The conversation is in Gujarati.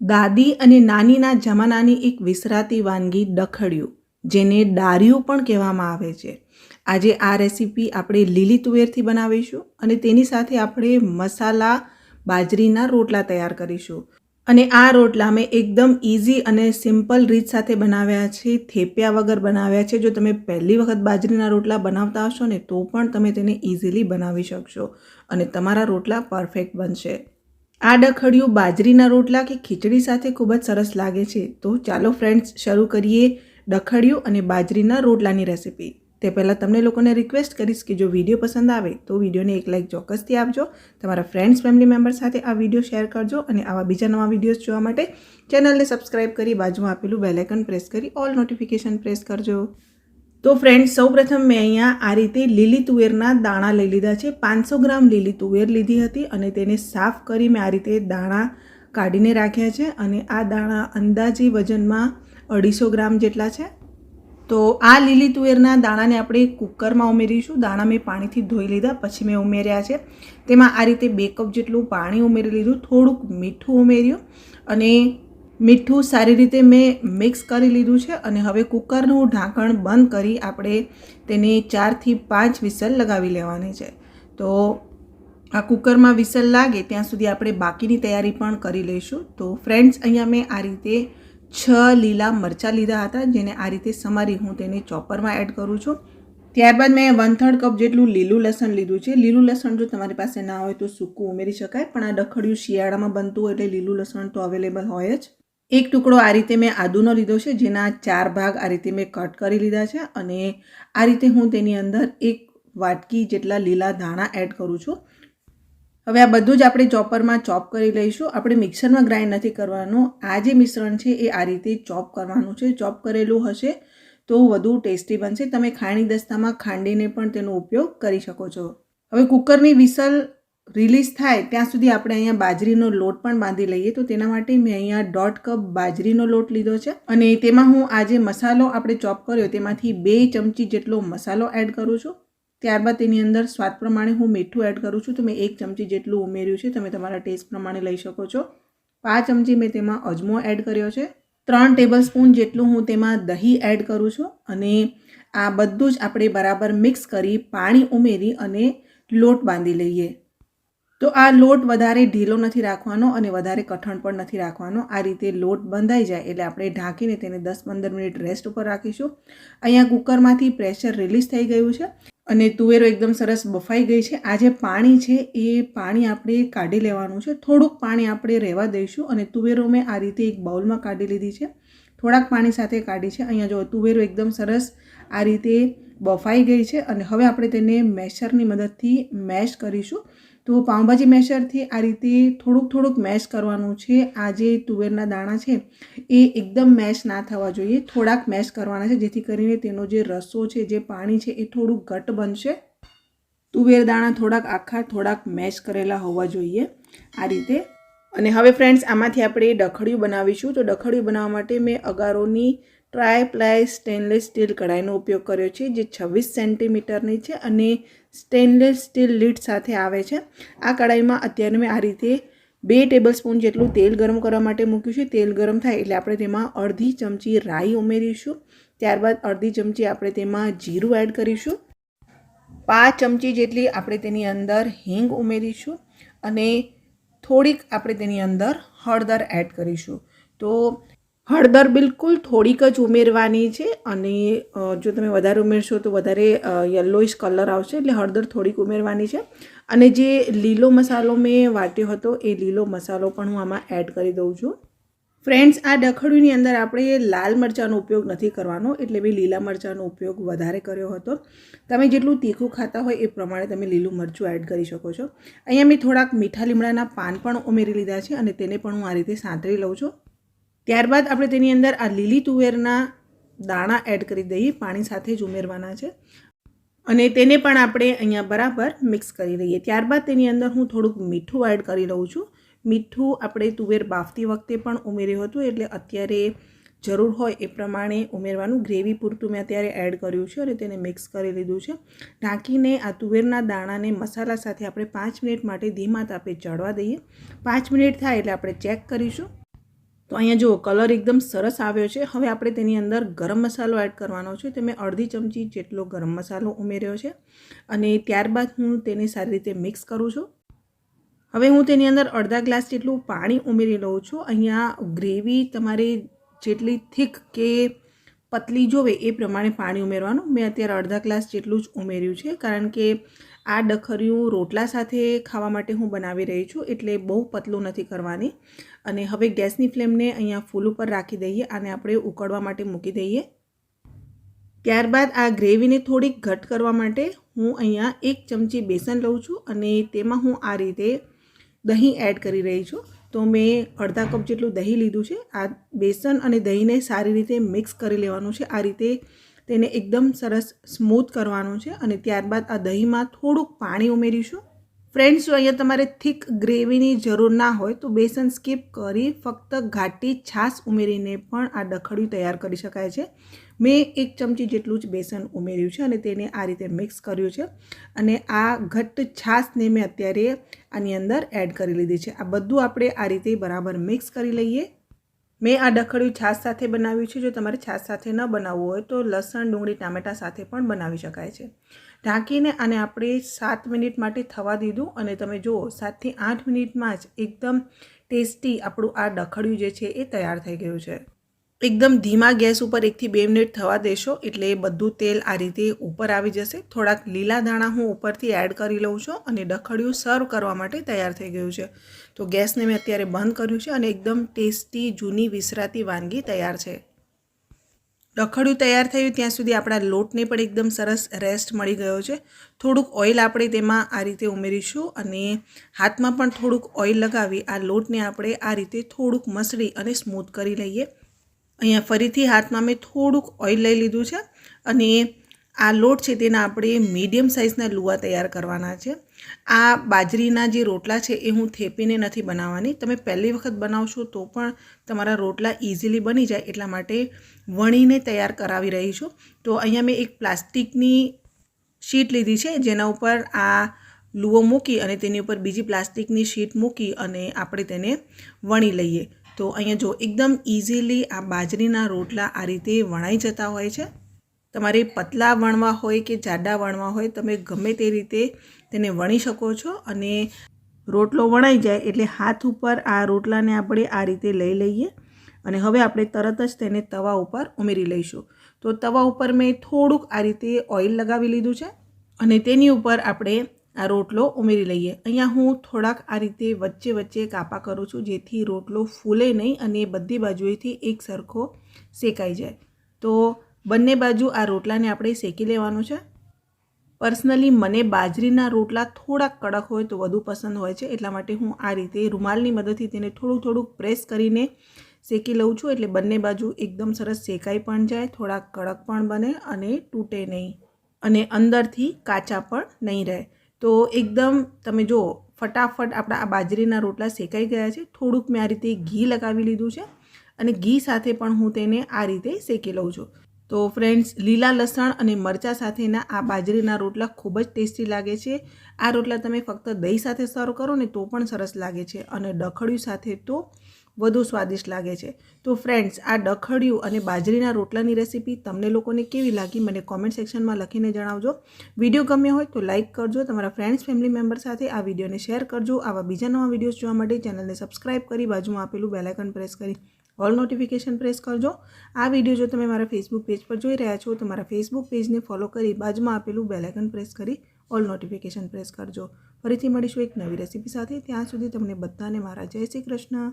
દાદી અને નાનીના જમાનાની એક વિસરાતી વાનગી ડખડિયું, જેને ડાર્યું પણ કહેવામાં આવે છે. આજે આ રેસીપી આપણે લીલી તુવેરથી બનાવીશું અને તેની સાથે આપણે મસાલા બાજરીના રોટલા તૈયાર કરીશું. અને આ રોટલા મેં એકદમ ઇઝી અને સિમ્પલ રીત સાથે બનાવ્યા છે, થેપ્યા વગર બનાવ્યા છે. જો તમે પહેલી વખત બાજરીના રોટલા બનાવતા હશો ને, તો પણ તમે તેને ઇઝીલી બનાવી શકશો અને તમારા રોટલા પરફેક્ટ બનશે. આ ડખડિયું બાજરીના રોટલા કે ખીચડી સાથે ખૂબ જ સરસ લાગે છે. તો ચાલો ફ્રેન્ડ્સ શરૂ કરીએ ડખડિયું અને બાજરીના રોટલાની રેસીપી તે પહેલાં તમને લોકોને રિક્વેસ્ટ કરીશ કે જો વીડિયો પસંદ આવે, તો વિડીયોને એક લાઇક ચોક્કસથી આપજો. તમારા ફ્રેન્ડ્સ ફેમિલી મેમ્બર સાથે આ વીડિયો શેર કરજો અને આવા બીજા નવા વિડીયોઝ જોવા માટે ચેનલને સબસ્ક્રાઇબ કરી બાજુમાં આપેલું બેલાઇકન પ્રેસ કરી ઓલ નોટિફિકેશન પ્રેસ કરજો. તો ફ્રેન્ડ્સ સૌપ્રથમ મેં અહીંયા આ રીતે લીલી તુવેરના દાણા લઈ લીધા છે. પાંચસો ગ્રામ લીલી તુવેર લીધી હતી અને તેને સાફ કરી મેં આ રીતે દાણા કાઢીને રાખ્યા છે અને આ દાણા અંદાજે વજનમાં અઢીસો ગ્રામ જેટલા છે. તો આ લીલી તુવેરના દાણાને આપણે કુકરમાં ઉમેરીશું. દાણા મેં પાણીથી ધોઈ લીધા, પછી મેં ઉમેર્યા છે. તેમાં આ રીતે બે કપ જેટલું પાણી ઉમેરી લીધું, થોડુંક મીઠું ઉમેર્યું અને મીઠું સારી રીતે મેં મિક્સ કરી લીધું છે અને હવે કુકરનું ઢાંકણ બંધ કરી આપણે તેને ચારથી પાંચ વિસલ લગાવી લેવાની છે. તો આ કુકરમાં વિસલ લાગે ત્યાં સુધી આપણે બાકીની તૈયારી પણ કરી લઈશું. તો ફ્રેન્ડ્સ, અહીંયા મેં આ રીતે છ લીલા મરચાં લીધા હતા, જેને આ રીતે સમારી હું તેને ચોપરમાં એડ કરું છું. ત્યારબાદ મેં વન થર્ડ કપ જેટલું લીલું લસણ લીધું છે. લીલું લસણ જો તમારી પાસે ના હોય તો સૂકું ઉમેરી શકાય, પણ આ ડખડિયું શિયાળામાં બનતું એટલે લીલું લસણ તો અવેલેબલ હોય જ. એક ટુકડો આ રીતે મેં આદુનો લીધો છે, જેના ચાર ભાગ આ રીતે મેં કટ કરી લીધા છે અને આ રીતે હું તેની અંદર એક વાટકી જેટલા લીલા ધાણા એડ કરું છું. હવે આ બધું જ આપણે ચોપરમાં ચોપ કરી લઈશું. આપણે મિક્સરમાં ગ્રાઇન્ડ નથી કરવાનું. આ જે મિશ્રણ છે એ આ રીતે ચોપ કરવાનું છે. ચોપ કરેલું હશે તો વધુ ટેસ્ટી બનશે. તમે ખાણી દસ્તામાં ખાંડીને પણ તેનો ઉપયોગ કરી શકો છો. હવે કુકરની વિસલ રિલીઝ થાય, ત્યાં સુધી આપણે અહીંયા બાજરીનો લોટ પણ બાંધી લઈએ. તો તેના માટે મેં અહીંયા દોઢ કપ બાજરીનો લોટ લીધો છે. અને તેમાં હું આ જે મસાલો આપણે ચોપ કર્યો, તેમાંથી બે ચમચી જેટલો મસાલો એડ કરું છું. ત્યારબાદ તેની અંદર સ્વાદ પ્રમાણે હું મીઠું એડ કરું છું. તો મેં એક ચમચી જેટલું ઉમેર્યું છે. તમે તમારા ટેસ્ટ પ્રમાણે લઈ શકો છો. પાંચ ચમચી મેં તેમાં અજમો એડ કર્યો છે. ત્રણ ટેબલ સ્પૂન જેટલું હું તેમાં દહીં એડ કરું છું. અને આ બધું જ આપણે બરાબર મિક્સ કરી પાણી ઉમેરી અને લોટ બાંધી લઈએ. તો આ લોટ વધારે ઢીલો નથી રાખવાનો અને વધારે કઠણ પણ નથી રાખવાનો. આ રીતે લોટ બંધાઈ જાય એટલે આપણે ઢાંકીને તેને દસ પંદર મિનિટ રેસ્ટ ઉપર રાખીશું. અહીંયા કુકરમાંથી પ્રેશર રિલીઝ થઈ ગયું છે અને તુવેરો એકદમ સરસ બફાઈ ગઈ છે. આ જે પાણી છે એ પાણી આપણે કાઢી લેવાનું છે. થોડુંક પાણી આપણે રહેવા દઈશું અને તુવેરો મેં આ રીતે એક બાઉલમાં કાઢી લીધી છે. થોડાક પાણી સાથે કાઢી છે. અહીંયા જો તુવેરો એકદમ સરસ આ રીતે બફાઈ ગઈ છે અને હવે આપણે તેને મેશરની મદદથી મેશ કરીશું. તો પાઉંભાજી મેશરથી આ રીતે થોડુંક થોડુંક મેશ કરવાનું છે. આ જે તુવેરના દાણા છે, એ એકદમ મેશ ના થવા જોઈએ. થોડાક મેશ કરવાના છે, જેથી કરીને તેનો જે રસો છે, જે પાણી છે, એ થોડુંક ઘટ બનશે. તુવેર દાણા થોડાક આખા થોડાક મેશ કરેલા હોવા જોઈએ આ રીતે. અને હવે ફ્રેન્ડ્સ, આમાંથી આપણે ડખડિયું બનાવીશું. તો ડખડિયું બનાવવા માટે મેં અગારોની ટ્રાય પ્લાય સ્ટેનલેસ સ્ટીલ કઢાઈનો ઉપયોગ કર્યો છે, જે છવ્વીસ સેન્ટીમીટરની છે અને સ્ટેનલેસ સ્ટીલ લીડ સાથે આવે છે. આ કઢાઈમાં અત્યારે મેં આ રીતે બે ટેબલ સ્પૂન જેટલું તેલ ગરમ કરવા માટે મૂક્યું છે. તેલ ગરમ થાય એટલે આપણે તેમાં અડધી ચમચી રાઈ ઉમેરીશું. ત્યારબાદ અડધી ચમચી આપણે તેમાં જીરું એડ કરીશું. પાંચ ચમચી જેટલી આપણે તેની અંદર હિંગ ઉમેરીશું અને થોડીક આપણે તેની અંદર હળદર એડ કરીશું. તો હળદર બિલકુલ થોડીક જ ઉમેરવાની છે અને જો તમે વધારે ઉમેરશો તો વધારે યલોઇશ કલર આવશે એટલે હળદર થોડીક ઉમેરવાની છે. અને જે લીલો મસાલો મેં વાટ્યો હતો એ લીલો મસાલો પણ હું આમાં એડ કરી દઉં છું. ફ્રેન્ડ્સ આ ડખડીની અંદર આપણે લાલ મરચાંનો ઉપયોગ નથી કરવાનો, એટલે મેં લીલા મરચાંનો ઉપયોગ વધારે કર્યો હતો. તમે જેટલું તીખું ખાતા હોય એ પ્રમાણે તમે લીલું મરચું એડ કરી શકો છો. અહીંયા મેં થોડાક મીઠા લીમડાના પાન પણ ઉમેરી લીધા છે અને તેને પણ હું આ રીતે સાંતળી લઉં છું. ત્યારબાદ આપણે તેની અંદર આ લીલી તુવેરના દાણા એડ કરી દઈએ, પાણી સાથે જ ઉમેરવાના છે. અને તેને પણ આપણે અહીંયા બરાબર મિક્સ કરી દઈએ. ત્યારબાદ તેની અંદર હું થોડુંક મીઠું એડ કરી રહું છું. મીઠું આપણે તુવેર બાફતી વખતે પણ ઉમેર્યું હતું, એટલે અત્યારે જરૂર હોય એ પ્રમાણે ઉમેરવાનું. ગ્રેવી પૂરતું મેં અત્યારે એડ કર્યું છે અને તેને મિક્સ કરી લીધું છે. ઢાંકીને આ તુવેરના દાણાને મસાલા સાથે આપણે પાંચ મિનિટ માટે ધીમા તાપે ચડવા દઈએ. પાંચ મિનિટ થાય એટલે આપણે ચેક કરીશું. તો અહીંયા જુઓ કલર એકદમ સરસ આવ્યો છે. હવે આપણે તેની અંદર ગરમ મસાલો એડ કરવાનો છે. તે મેં અડધી ચમચી જેટલો ગરમ મસાલો ઉમેર્યો છે અને ત્યારબાદ હું તેને સારી રીતે મિક્સ કરું છું. હવે હું તેની અંદર અડધા ગ્લાસ જેટલું પાણી ઉમેરી લઉં છું. અહીંયા ગ્રેવી તમારે જેટલી થીક કે પતલી જોવે એ પ્રમાણે પાણી ઉમેરવાનું. મેં અત્યારે અડધા ગ્લાસ જેટલું જ ઉમેર્યું છે. કારણ કે આ ડખરિયું રોટલા સાથે ખાવા માટે હું બનાવી રહી છું, એટલે બહુ પતલું નથી કરવાની. અને હવે ગેસની ફ્લેમને અહીંયા ફૂલ ઉપર રાખી દઈએ અને આપણે ઉકળવા માટે મૂકી દઈએ. ત્યારબાદ આ ગ્રેવીને થોડીક ઘટ કરવા માટે હું અહીંયા એક ચમચી બેસન લઉં છું અને તેમાં હું આ રીતે દહીં એડ કરી રહી છું. તો મેં અડધા કપ જેટલું દહીં લીધું છે. આ બેસન અને દહીંને સારી રીતે મિક્સ કરી લેવાનું છે. આ રીતે તેને એકદમ સરસ સ્મૂથ કરવાનું છે અને ત્યારબાદ આ દહીંમાં થોડુંક પાણી ઉમેરીશું. ફ્રેન્ડ્સ જો અહીંયા તમારે થીક ગ્રેવીની જરૂર ના હોય તો બેસન સ્કીપ કરી ફક્ત ઘાટી છાશ ઉમેરીને પણ આ ડખડિયું તૈયાર કરી શકાય છે. મેં એક ચમચી જેટલું જ બેસન ઉમેર્યું છે અને તેને આ રીતે મિક્સ કર્યું છે અને આ ઘટ્ટ છાશને મેં અત્યારે આની અંદર એડ કરી લીધી છે. આ બધું આપણે આ રીતે બરાબર મિક્સ કરી લઈએ. મેં આ ડખડિયું છાશ સાથે બનાવ્યું છે. જો તમારે છાશ સાથે ન બનાવવું હોય તો લસણ, ડુંગળી, ટામેટાં સાથે પણ બનાવી શકાય છે. ઢાંકીને આને આપણે સાત મિનિટ માટે થવા દીધું અને તમે જુઓ સાતથી આઠ મિનિટમાં જ એકદમ ટેસ્ટી આપણું આ ડખડિયું જે છે એ તૈયાર થઈ ગયું છે. એકદમ ધીમા ગેસ ઉપર એકથી બે મિનિટ થવા દેશો એટલે બધું તેલ આ રીતે ઉપર આવી જશે. થોડાક લીલા દાણા હું ઉપરથી એડ કરી લઉં છું અને ડખડિયું સર્વ કરવા માટે તૈયાર થઈ ગયું છે. તો ગેસને મેં અત્યારે બંધ કર્યું છે અને એકદમ ટેસ્ટી, જૂની, વિસરાતી વાનગી તૈયાર છે. રખડ્યું તૈયાર થયું ત્યાં સુધી આપણા લોટને પણ એકદમ સરસ રેસ્ટ મળી ગયો છે. થોડુંક ઓઇલ આપણે તેમાં આ રીતે ઉમેરીશું અને હાથમાં પણ થોડુંક ઓઇલ લગાવી આ લોટને આપણે આ રીતે થોડુંક મસળી અને સ્મૂથ કરી લઈએ. અહીંયા ફરીથી હાથમાં મેં થોડુંક ઓઇલ લઈ લીધું છે અને આ લોટ છે તેના આપણે મીડિયમ સાઇઝના લુવા તૈયાર કરવાના છે. આ બાજરીના જે રોટલા છે એ હું થેપીને નથી બનાવવાની. તમે પહેલી વખત બનાવશો તો પણ તમારા રોટલા ઇઝીલી બની જાય એટલા માટે વણીને તૈયાર કરાવી રહી છું. તો અહીંયા મેં એક પ્લાસ્ટિકની શીટ લીધી છે જેના ઉપર આ લુઓ મૂકી અને તેની ઉપર બીજી પ્લાસ્ટિકની શીટ મૂકી અને આપણે તેને વણી લઈએ. તો અહીંયા જો એકદમ ઇઝીલી આ બાજરીના રોટલા આ રીતે વણાઈ જતા હોય છે. તમારે પતલા વણવા હોય કે જાડા વણવા હોય, તમે ગમે તે રીતે તેને વણી શકો છો અને રોટલો વણાઈ જાય એટલે હાથ ઉપર આ રોટલાને આપણે આ રીતે લઈ લઈએ અને હવે આપણે તરત જ તેને તવા ઉપર ઉમેરી લઈશું. તો તવા ઉપર મેં થોડુંક આ રીતે ઓઇલ લગાવી લીધું છે અને તેની ઉપર આપણે આ રોટલો ઉમેરી લઈએ. અહીંયા હું થોડાક આ રીતે વચ્ચે વચ્ચે કાપા કરું છું, જેથી રોટલો ફૂલે નહીં અને બધી બાજુએથી એક સરખો શેકાઈ જાય. તો બંને બાજુ આ રોટલાને આપણે શેકી લેવાનું છે. પર્સનલી મને બાજરીના રોટલા થોડાક કડક હોય તો વધુ પસંદ હોય છે, એટલા માટે હું આ રીતે રૂમાલની મદદથી તેને થોડું થોડુંક પ્રેસ કરીને શેકી લઉં છું, એટલે બંને બાજુ એકદમ સરસ શેકાઈ પણ જાય, થોડાક કડક પણ બને અને તૂટે નહીં અને અંદરથી કાચા પણ નહીં રહે. તો એકદમ તમે જુઓ ફટાફટ આપણા આ બાજરીના રોટલા શેકાઈ ગયા છે. થોડુંક મેં આ રીતે ઘી લગાવી લીધું છે અને ઘી સાથે પણ હું તેને આ રીતે શેકી લઉં છું. તો ફ્રેન્ડ્સ, લીલા લસણ અને મરચાં સાથેના આ બાજરીના રોટલા ખૂબ જ ટેસ્ટી લાગે છે. આ રોટલા તમે ફક્ત દહીં સાથે સર્વ કરો ને તો પણ સરસ લાગે છે અને ડખડ્યું સાથે તો વધુ સ્વાદિષ્ટ લાગે છે. તો ફ્રેન્ડ્સ આ ડખડિયું અને બાજરીના રોટલાની રેસીપી તમને લોકોને કેવી લાગી મને કોમેન્ટ સેક્શનમાં લખીને જણાવજો. વીડિયો ગમ્યો હોય તો લાઇક કરજો, તમારા ફ્રેન્ડ્સ ફેમિલી મેમ્બર સાથે આ વિડીયોને શેર કરજો. આવા બીજા નવા વિડીયોઝ જોવા માટે ચેનલને સબસ્ક્રાઇબ કરી બાજુમાં આપેલું બેલાઇકન પ્રેસ કરી ઓલ નોટિફિકેશન પ્રેસ કરજો. આ વીડિયો જો તમે મારા ફેસબુક પેજ પર જોઈ રહ્યા છો, તો મારા ફેસબુક પેજને ફોલો કરી બાજુમાં આપેલું બેલાઇકન પ્રેસ કરી ઓલ નોટિફિકેશન પ્રેસ કરજો. ફરીથી મળીશું એક નવી રેસીપી સાથે. ત્યાં સુધી તમને બધાને મારા જય શ્રી કૃષ્ણ.